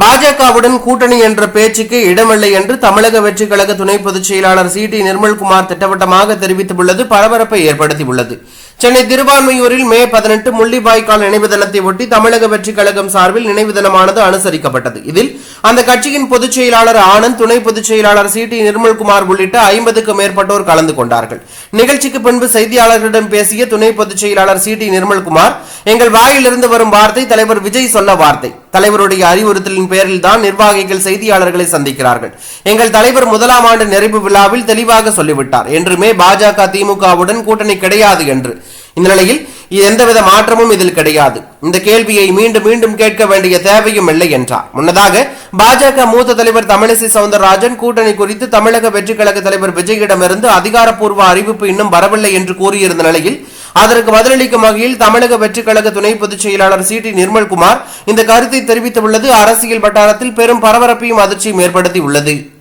பாஜகவுடன் கூட்டணி என்ற பேச்சுக்கு இடமில்லை என்று தமிழக வெற்றி கழக துணை பொதுச் செயலாளர் சி டி நிர்மல்குமார் திட்டவட்டமாக தெரிவித்துள்ளது. பரபரப்பை ஏற்படுத்தியுள்ளது. சென்னை திருவான்மையூரில் மே பதினெட்டு முள்ளிவாய்க்கால் நினைவு தினத்தை ஒட்டி தமிழக வெற்றிக் கழகம் சார்பில் நினைவு தினமானது அனுசரிக்கப்பட்டது. இதில் அந்த கட்சியின் பொதுச் செயலாளர் ஆனந்த் துணை பொதுச் செயலாளர் சி. டி. நிர்மல்குமார் உள்ளிட்ட ஐம்பதுக்கும் மேற்பட்டோர் கலந்து கொண்டார்கள். நிகழ்ச்சிக்கு பின்பு செய்தியாளர்களிடம் பேசிய துணை பொதுச் செயலாளர் சி. டி. நிர்மல்குமார் எங்கள் வாயிலிருந்து வரும் வார்த்தை தலைவர் விஜய் சொன்ன வார்த்தை. தலைவருடைய அறிவுறுத்தலின் பேரில் தான் நிர்வாகிகள் செய்தியாளர்களை சந்திக்கிறார்கள். எங்கள் தலைவர் முதலாம் ஆண்டு நிறைவு விழாவில் தெளிவாக சொல்லிவிட்டார். என்றுமே பாஜக திமுகவுடன் கூட்டணி கிடையாது என்று இந்த நிலையில் எந்தவித மாற்றமும் இதில் கிடையாது. இந்த கேள்வியை மீண்டும் மீண்டும் கேட்க வேண்டிய தேவையும் இல்லை என்றார். முன்னதாக பாஜக மூத்த தலைவர் தமிழிசை சவுந்தரராஜன் கூட்டணி குறித்து தமிழக வெற்றி கழக தலைவர் விஜயிடமிருந்து அதிகாரப்பூர்வ அறிவிப்பு இன்னும் வரவில்லை என்று கூறியிருந்த நிலையில் அதற்கு பதிலளிக்கும் வகையில் தமிழக வெற்றி கழக துணை பொதுச் செயலாளர் சி. டி. நிர்மல்குமார் இந்த கருத்தை தெரிவித்துள்ளது. அரசியல் வட்டாரத்தில் பெரும் பரபரப்பையும் அதிர்ச்சியும் ஏற்படுத்தியுள்ளது.